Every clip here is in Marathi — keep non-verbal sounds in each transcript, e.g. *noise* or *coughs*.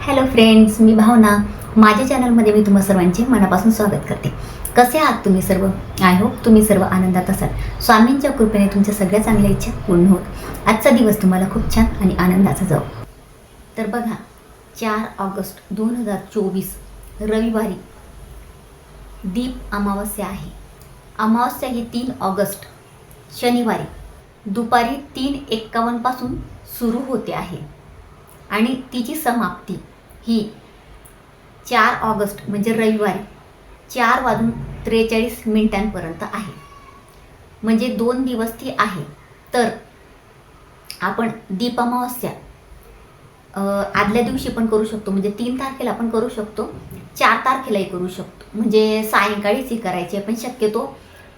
हॅलो फ्रेंड्स मी भावना. माझ्या चॅनलमध्ये मी तुम्हा सर्वांचे मनापासून स्वागत करते. कसे आहात तुम्ही सर्व? आय होप तुम्ही सर्व आनंदात असाल. स्वामींच्या कृपेने तुमच्या सगळ्या चांगल्या इच्छा पूर्ण होत. आजचा दिवस तुम्हाला खूप छान आणि आनंदाचा जाऊ तर बघा चार ऑगस्ट दोन हजार चोवीस रविवारी दीप अमावस्या आहे. अमावस्या ही तीन ऑगस्ट शनिवारी. दुपारी तीन एक्कावन्नपासून सुरू होते आहे. आणि तिची समाप्ती ही. चार ऑगस्ट म्हणजे रविवारी चार वाजून त्रेचाळीस मिनिटांपर्यंत आहे. म्हणजे दोन दिवस ती आहे. तर आपण दीप अमावस्या आदल्या दिवशी पण करू शकतो. म्हणजे तीन तारखेला पण करू शकतो. चार तारखेलाही करू शकतो. म्हणजे सायंकाळीच ही करायची आहे. पण शक्यतो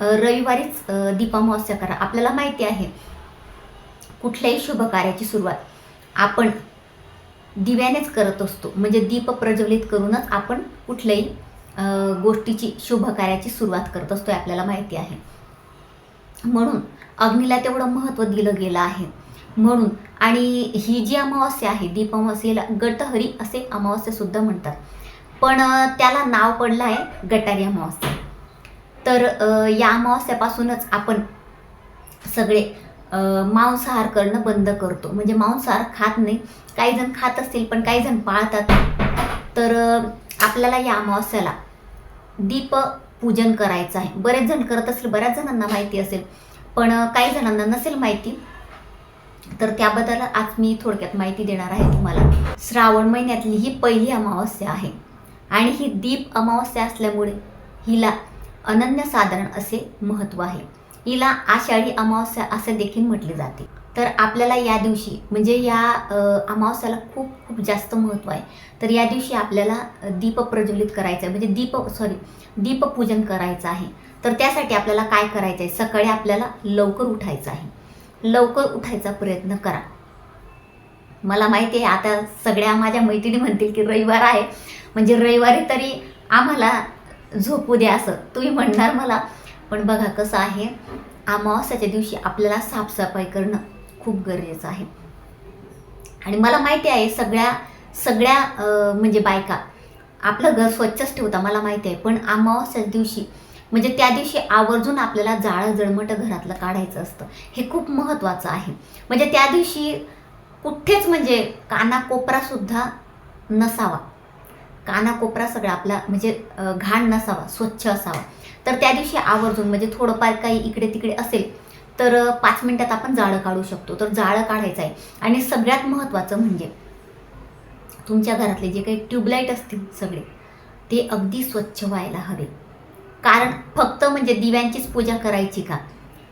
रविवारीच दीप अमावस्या करा. आपल्याला माहिती आहे कुठल्याही शुभ कार्याची सुरुवात आपण दिव्यानेच करत असतो. म्हणजे दीप प्रज्वलित करूनच आपण कुठल्याही गोष्टीची शुभकार्याची सुरुवात करत असतो आपल्याला माहिती आहे. म्हणून अग्नीला तेवढं महत्त्व दिलं गेलं आहे. म्हणून आणि ही जी अमावस्या आहे दीप अमावस्येला गटहरी असे अमावस्यासुद्धा म्हणतात. पण त्याला नाव पडलं आहे गटारी अमावस्या. तर या अमावस्यापासूनच आपण सगळे मांसाहार करणं बंद करतो. म्हणजे मांसाहार खात नाही. काही जण खात असतील पण काही जण पाळतात. तर आपल्याला या अमावस्याला दीप पूजन करायचं आहे. बरेच जण करत असतील बऱ्याच जणांना माहिती असेल. पण काही जणांना नसेल माहिती. तर त्याबद्दल आज मी थोडक्यात माहिती देणार आहे तुम्हाला. श्रावण महिन्यातली ही पहिली अमावस्या आहे. आणि ही दीप अमावस्या असल्यामुळे हिला अनन्यसाधारण असे महत्त्व आहे. हिला आषाढी अमावस्या असं देखील म्हटले जाते. तर आपल्याला या दिवशी म्हणजे या अमावस्याला खूप खूप जास्त महत्त्व आहे. तर या दिवशी आपल्याला दीप प्रज्वलित करायचं आहे. म्हणजे दीप सॉरी दीपपूजन करायचं आहे. तर त्यासाठी आपल्याला काय करायचं आहे? सकाळी आपल्याला लवकर उठायचं आहे. लवकर उठायचा प्रयत्न करा. मला माहिती आहे आता सगळ्या माझ्या मैत्रिणी म्हणतील की रविवार आहे. म्हणजे रविवारी तरी आम्हाला झोपू द्या असं. तुम्ही म्हणणार मला पण बघा कसं आहे अमावस्याच्या दिवशी आपल्याला साफसफाई करणं खूप गरजेचं आहे. आणि मला माहिती आहे सगळ्या सगळ्या म्हणजे बायका आपलं घर स्वच्छच ठेवता मला माहिती आहे पण अमावस्याच्या दिवशी म्हणजे त्या दिवशी आवर्जून आपल्याला जाळं जळमटं घरातलं काढायचं असतं. हे खूप महत्त्वाचं आहे. म्हणजे त्या दिवशी कुठेच म्हणजे कानाकोपरासुद्धा नसावा. कानाकोपरा सगळा आपला म्हणजे घाण नसावा स्वच्छ असावा. तर त्या दिवशी आवर्जून म्हणजे थोडंफार काही इकडे तिकडे असेल तर पाच मिनिटात आपण जाळं काढू शकतो. तर जाळं काढायचं आहे आणि सगळ्यात महत्त्वाचं म्हणजे तुमच्या घरातले जे काही ट्यूबलाईट असतील सगळे ते अगदी स्वच्छ व्हायला हवे. कारण फक्त म्हणजे दिव्यांचीच पूजा करायची का?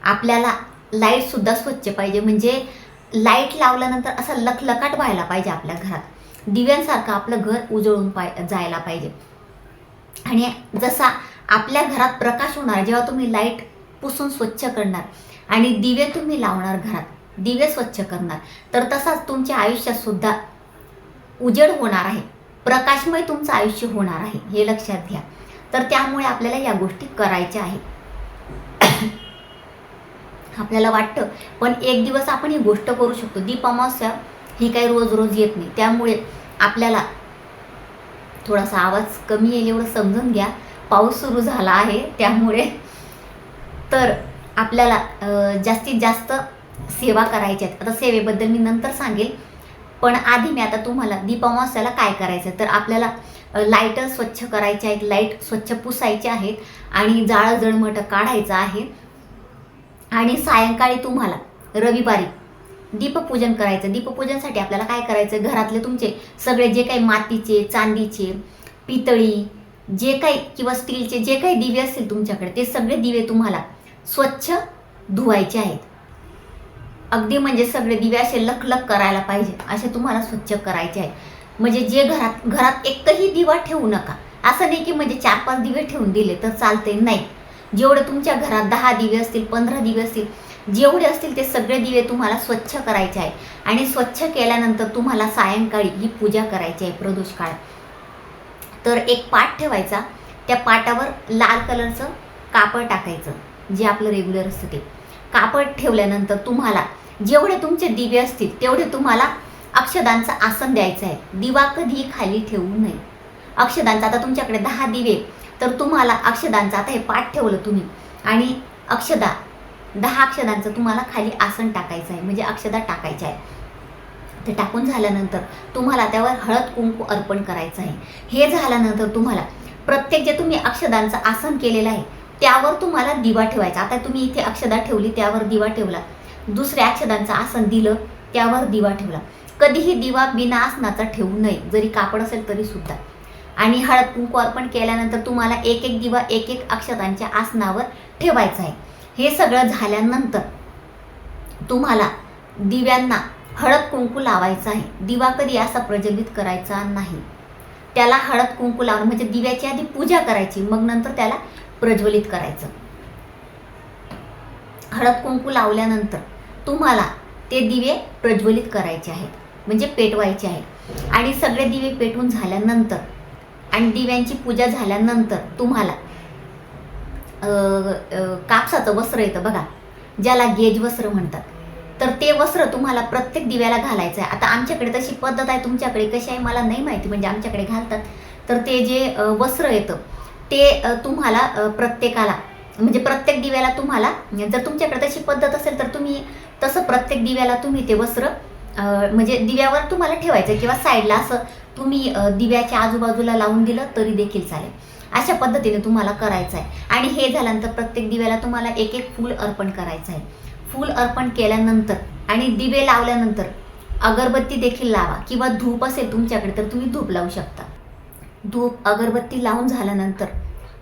आपल्याला लाईटसुद्धा स्वच्छ पाहिजे. म्हणजे लाइट लावल्यानंतर असं लखलखाट व्हायला पाहिजे आपल्या घरात. दिव्यांसारखं आपलं घर उजळून पाय जायला पाहिजे. आणि जसा आपल्या घरात प्रकाश होणार जेव्हा तुम्ही लाइट पुसून स्वच्छ करणार आणि दिवे तुम्ही लावणार घरात दिवे स्वच्छ करणार तर तसाच तुमच्या आयुष्यात सुद्धा उजेड होणार आहे. प्रकाशमय तुमचं आयुष्य होणार आहे हे लक्षात घ्या. तर त्यामुळे आपल्याला या गोष्टी करायच्या आहेत. *coughs* आपल्याला वाटतं पण एक दिवस आपण ही गोष्ट करू शकतो. दीप अमावस्या ही काही रोज रोज येत नाही. त्यामुळे आपल्याला थोडासा आवाज कमी येईल एवढं समजून घ्या. पाऊस सुरू झाला आहे त्यामुळे. तर आपल्याला जास्तीत जास्त सेवा करायच्या आहेत. आता सेवेबद्दल मी नंतर सांगेल. पण आधी मी आता तुम्हाला दीपामावस्याला काय करायचं तर आपल्याला लाइट स्वच्छ करायचे आहेत लाइट स्वच्छ पुसायचे आहेत आणि जाळं जळमट काढायचं आहे. आणि सायंकाळी तुम्हाला रविवारी दीपपूजन करायचं. दीपपूजनसाठी आपल्याला काय करायचं? घरातले तुमचे सगळे जे काही मातीचे चांदीचे पितळी जे काही किंवा स्टीलचे जे काही दिवे असतील तुमच्याकडे ते सगळे दिवे तुम्हाला स्वच्छ धुवायचे आहेत. अगदी म्हणजे सगळे दिवे असे लखलख करायला पाहिजे असे तुम्हाला स्वच्छ करायचे आहे म्हणजे जे घरात घरात एकही दिवा ठेवू नका. असं नाही की म्हणजे चार पाच दिवे ठेवून दिले तर चालते नाही. जेवढे तुमच्या घरात दहा दिवे असतील पंधरा दिवे असतील जेवढे असतील ते सगळे दिवे तुम्हाला स्वच्छ करायचे आहे आणि स्वच्छ केल्यानंतर तुम्हाला सायंकाळी ही पूजा करायची आहे प्रदोष तर एक पाट ठेवायचा. त्या पाटावर लाल कलरचं कापड टाकायचं जे आपलं रेग्युलर असतं ते. कापड ठेवल्यानंतर तुम्हाला जेवढे तुमचे दिवे असतील तेवढे तुम्हाला अक्षदांचं आसन द्यायचं आहे. दिवा कधी खाली ठेवू नये. अक्षदांचा आता तुमच्याकडे दहा दिवे तर तुम्हाला अक्षदांचा आता हे पाठ ठेवलं तुम्ही. आणि अक्षदा दहा अक्षदांचं तुम्हाला खाली आसन टाकायचं आहे म्हणजे अक्षदा टाकायच्या आहे ते टाकून झाल्यानंतर तुम्हाला त्यावर हळद कुंकू अर्पण करायचं आहे. हे झाल्यानंतर तुम्हाला प्रत्येक जे तुम्ही अक्षदांचं आसन केलेलं आहे त्यावर तुम्हाला दिवा ठेवायचा. आता तुम्ही इथे अक्षदा ठेवली त्यावर दिवा ठेवला. दुसऱ्या अक्षदांचं आसन दिलं त्यावर दिवा ठेवला. कधीही दिवा बिना आसनाचा ठेवू नये जरी कापड असेल तरी सुद्धा. आणि हळद कुंकू अर्पण केल्यानंतर तुम्हाला एक एक दिवा एक एक अक्षतांच्या आसनावर ठेवायचा आहे. हे सगळं झाल्यानंतर तुम्हाला दिव्यांना हळद कुंकू लावायचं आहे. दिवा कधी असा प्रज्वलित करायचा नाही. त्याला हळद कुंकू लावणं म्हणजे दिव्याची आधी पूजा करायची मग नंतर त्याला प्रज्वलित करायचं. हळद कुंकू लावल्यानंतर तुम्हाला ते दिवे प्रज्वलित करायचे आहेत म्हणजे पेटवायचे आहेत. आणि सगळे दिवे पेटवून झाल्यानंतर आणि दिव्यांची पूजा झाल्यानंतर तुम्हाला कापसाचं वस्त्र येतं बघा ज्याला गेज वस्त्र म्हणतात. तर ते वस्त्र तुम्हाला प्रत्येक दिव्याला घालायचं आहे आता आमच्याकडे तशी पद्धत आहे तुमच्याकडे कशी आहे मला नाही माहिती म्हणजे आमच्याकडे घालतात. तर ते जे वस्त्र येतं ते तुम्हाला प्रत्येकाला म्हणजे प्रत्येक दिव्याला तुम्हाला जर तुमच्याकडे तशी पद्धत असेल तर तुम्ही तसं प्रत्येक दिव्याला तुम्ही ते वस्त्र म्हणजे दिव्यावर तुम्हाला ठेवायचं किंवा साईडला असं तुम्ही दिव्याच्या आजूबाजूला लावून दिलं तरी देखील चालेल. अशा पद्धतीने तुम्हाला करायचं आहे आणि हे झाल्यानंतर प्रत्येक दिव्याला तुम्हाला एक एक फूल अर्पण करायचं आहे फूल अर्पण केल्यानंतर आणि दिवे लावल्यानंतर अगरबत्ती देखील लावा किंवा धूप असेल तुमच्याकडे तर तुम्ही धूप लावू शकता. धूप अगरबत्ती लावून झाल्यानंतर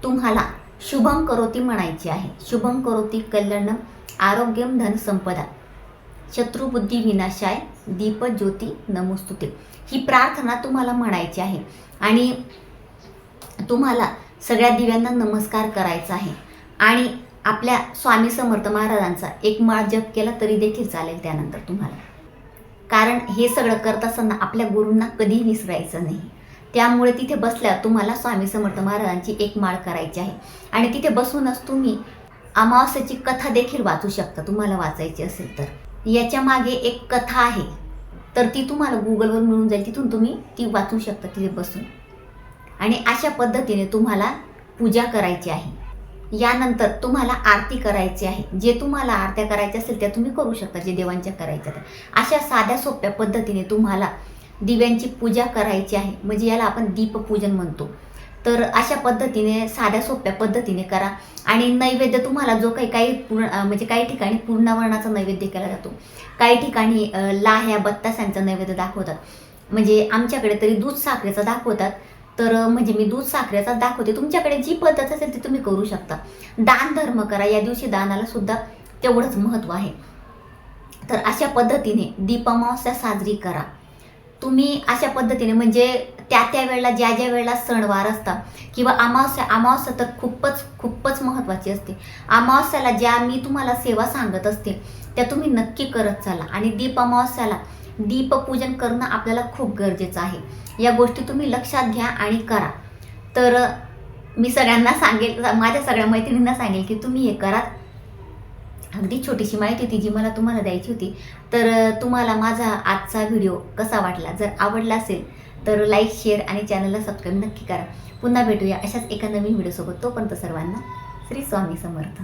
तुम्हाला शुभम करोती म्हणायची आहे. शुभम करोती कल्याण आरोग्यम धन संपदा. शत्रुबुद्धी विनाशाय दीप ज्योती नमोस्तुते. ही प्रार्थना तुम्हाला म्हणायची आहे. आणि तुम्हाला सगळ्या दिव्यांना नमस्कार करायचा आहे. आणि आपल्या स्वामी समर्थ महाराजांचा एक माळ जप केला तरी देखील चालेल त्यानंतर तुम्हाला. कारण हे सगळं करत असताना आपल्या गुरूंना कधीही विसरायचं नाही. त्यामुळे तिथे बसल्यावर तुम्हाला स्वामी समर्थ महाराजांची एक माळ करायची आहे. आणि तिथे बसूनच तुम्ही अमावस्याची कथा देखील वाचू शकता तुम्हाला वाचायची असेल तर. याच्या मागे एक कथा आहे. तर ती तुम्हाला गुगलवर मिळून जाईल तिथून तुम्ही ती वाचू शकता तिथे बसून. आणि अशा पद्धतीने तुम्हाला पूजा करायची आहे. यानंतर तुम्हाला आरती करायची आहे. जे तुम्हाला आरत्या करायच्या असेल त्या तुम्ही करू शकता जे देवांच्या करायच्या त्या अशा साध्या सोप्या पद्धतीने तुम्हाला दिव्यांची पूजा करायची आहे. म्हणजे याला आपण दीपपूजन म्हणतो. तर अशा पद्धतीने साध्या सोप्या पद्धतीने करा. आणि नैवेद्य तुम्हाला जो काही काही पूर्ण म्हणजे काही ठिकाणी पूर्णावरणाचा नैवेद्य केला जातो. काही ठिकाणी लाह्या बत्तासांचा नैवेद्य दाखवतात. म्हणजे आमच्याकडे तरी दूध साखरेचा दाखवतात. तर म्हणजे मी दूध साखरेचा दाखवते. तुमच्याकडे जी पद्धत असेल ती तुम्ही करू शकता. दान धर्म करा. या दिवशी दानाला सुद्धा तेवढंच महत्त्व आहे. तर अशा पद्धतीने दीपामावस्या साजरी करा. तुम्ही अशा पद्धतीने म्हणजे त्या त्या वेळेला ज्या ज्या वेळेला सणवार असतात किंवा अमावस्या अमावस्या तर खूपच खूपच महत्त्वाची असते. अमावस्याला ज्या मी तुम्हाला सेवा सांगत असते त्या तुम्ही नक्की करत चाला. आणि दीप अमावस्याला दीपपूजन करणं आपल्याला खूप गरजेचं आहे. या गोष्टी तुम्ही लक्षात घ्या आणि करा. तर मी सगळ्यांना सांगेल माझ्या सगळ्या मैत्रिणींना सांगेल की तुम्ही हे करा. अगदी छोटीशी माहिती होती जी मला तुम्हाला द्यायची होती. तर तुम्हाला माझा आजचा व्हिडिओ कसा वाटला? जर आवडला असेल तर लाईक शेअर आणि चॅनलला सबस्क्राईब नक्की करा. पुन्हा भेटूया अशाच एका नवीन व्हिडिओसोबत. तोपर्यंत सर्वांना श्री स्वामी समर्थ.